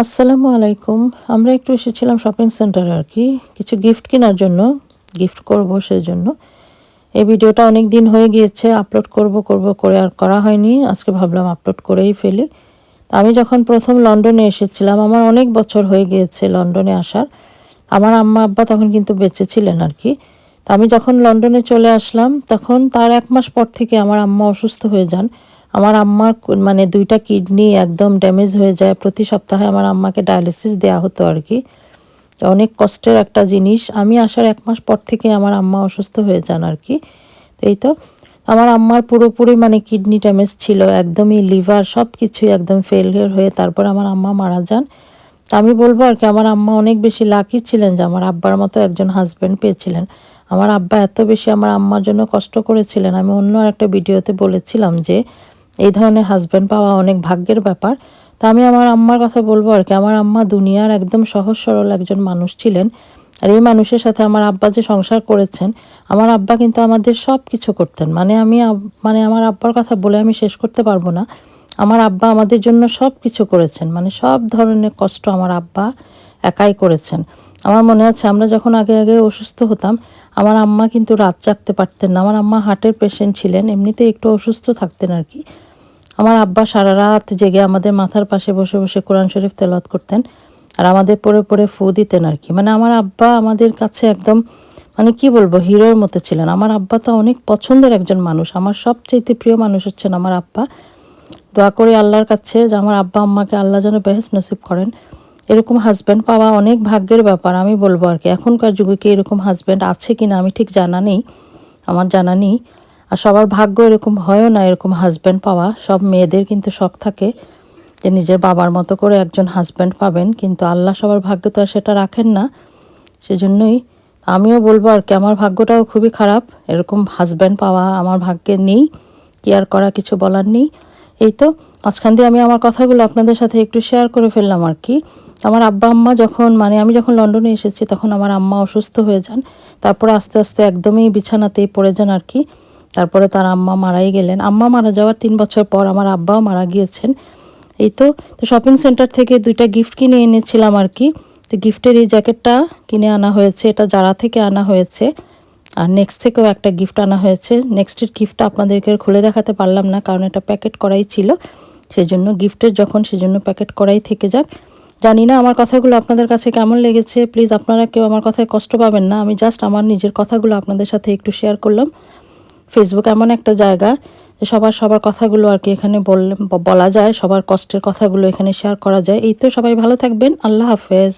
আসসালামু আলাইকুম। আমরা একটু এসেছিলাম শপিং সেন্টারে আর কি। কিছু গিফট কেনার জন্য গিফট করব সেই জন্য এই ভিডিওটা অনেক দিন হয়ে গিয়েছে আপলোড করব করব, করে আর করা হয়নি। আজকে ভাবলাম আপলোড করেই ফেলি। আমি যখন প্রথম লন্ডনে এসেছিলাম, আমার অনেক বছর হয়ে গিয়েছে লন্ডনে আসার। আমার আম্মা, আব্বা তখন কিন্তু বেঁচে ছিলেন আর কি। তা আমি যখন লন্ডনে চলে আসলাম, তখন তার এক মাস পর থেকে আমার আম্মা অসুস্থ হয়ে যান। আমার আম্মার মানে দুইটা কিডনি একদম ড্যামেজ হয়ে যায়। প্রতি সপ্তাহে আমার আম্মাকে ডায়ালিসিস দেওয়া হতো আর কি। অনেক কষ্টের একটা জিনিস। আমি আসার এক মাস পর থেকে আমার আম্মা অসুস্থ হয়ে যান আর কি। এই তো। আমার আম্মার পুরোপুরি মানে কিডনি ড্যামেজ ছিল, একদমই লিভার সব কিছুই একদম ফেলিয়ার হয়ে তারপর আমার আম্মা মারা যান। আমি বলব আর কি, আমার আম্মা অনেক বেশি লাকি ছিলেন যে আমার আব্বার মতো একজন হাজব্যান্ড পেয়েছিলেন। আমার আব্বা এত বেশি আমার আম্মার জন্য কষ্ট করেছিলেন। আমি অন্য একটা ভিডিওতে বলেছিলাম যে এই ধরনের হাজব্যান্ড পাওয়া অনেক ভাগ্যের ব্যাপার। তা আমি আমার আম্মার কথা বলব আর কি। আমার আম্মা দুনিয়ার একদম সহজ সরল একজন মানুষ ছিলেন। আর এই মানুষের সাথে আমার আব্বা যে সংসার করেছেন, আমার আব্বা কিন্তু আমাদের সব কিছু করতেন। মানে আমি মানে আমার আব্বার কথা বলে আমি শেষ করতে পারব না। আমার আব্বা আমাদের জন্য সব কিছু করেছেন। মানে সব ধরনের কষ্ট আমার আব্বা একাই করেছেন। আমার মনে আছে, আমরা যখন আগে আগে অসুস্থ হতাম, আমার আম্মা কিন্তু রাত জাগতে পারতেন না। আমার আম্মা হার্টের পেশেন্ট ছিলেন এমনিতে একটু অসুস্থ থাকতেন আর কি। আমার আব্বা সারা রাত জেগে আমাদের মাথার পাশে বসে বসে কোরআন শরীফ তেলাওয়াত করতেন আর আমাদের পরে পরে ফু দিতেন আর কি। মানে আমার আব্বা আমাদের কাছে একদম মানে কি বলব, হিরোর মতো ছিলেন। আমার আব্বা তো অনেক পছন্দের একজন মানুষ। আমার সবচেয়ে প্রিয় মানুষ হচ্ছেন আমার আব্বা। দোয়া করি আল্লাহর কাছে যে আমার আব্বা আম্মাকে আল্লাহ যেন বেহেস নসিব করেন। এরকম হাজব্যান্ড পাওয়া অনেক ভাগ্যের ব্যাপার, আমি বলব আর কি। এখনকার যুগে কি এরকম হাজব্যান্ড আছে কি না আমি ঠিক জানা নেই, আমার জানা নেই। আর সবার ভাগ্য এরকম হয়ও না এরকম হাজব্যান্ড পাওয়া, সব মেয়েদের কিন্তু শখ থাকে যে নিজের বাবার মতো করে একজন হাজব্যান্ড পাবেন, কিন্তু আল্লাহ সবার ভাগ্য তো আর সেটা রাখেন না। সেজন্যই আমিও বলব আর কি, আমার ভাগ্যটাও খুবই খারাপ, এরকম হাজব্যান্ড পাওয়া আমার ভাগ্যে নেই, কি আর করা কিছু বলার নেই। এই তো, মাঝখান দিয়ে আমি আমার কথাগুলো আপনাদের সাথে একটু শেয়ার করে ফেললাম আর কি। আমার আব্বা, আম্মা যখন মানে আমি যখন লন্ডনে এসেছি তখন আমার আম্মা অসুস্থ হয়ে যান। তারপরে আস্তে আস্তে একদমই বিছানাতেই পড়ে যান আর কি। তারপরে তার আম্মা মারাই গেলেন। আম্মা মারা যাওয়ার তিন বছর পর আমার আব্বাও মারা গিয়েছেন। এই তো তো শপিং সেন্টার থেকে দুইটা গিফট কিনে এনেছিলাম আর কি। তো গিফটের এই জ্যাকেটটা কিনে আনা হয়েছে, এটা যারা থেকে আনা হয়েছে। আর নেক্সট থেকেও একটা গিফট আনা হয়েছে। নেক্সটের গিফটটা আপনাদেরকে খুলে দেখাতে পারলাম না, কারণ এটা প্যাকেট করাই ছিল। সেজন্য গিফটের যখন সেজন্য প্যাকেট করাই থেকে যাক। জানি না আমার কথাগুলো আপনাদের কাছে কেমন লেগেছে। প্লিজ আপনারা কেউ আমার কথায় কষ্ট পাবেন না। আমি জাস্ট আমার নিজের কথাগুলো আপনাদের সাথে একটু শেয়ার করলাম। ফেসবুক এমন একটা জায়গা, যে সবার সবার কথাগুলো আর কি এখানে বললে বলা যায়, সবার কষ্টের কথাগুলো এখানে শেয়ার করা যায়। এই তো সবাই ভালো থাকবেন। আল্লাহ হাফেজ।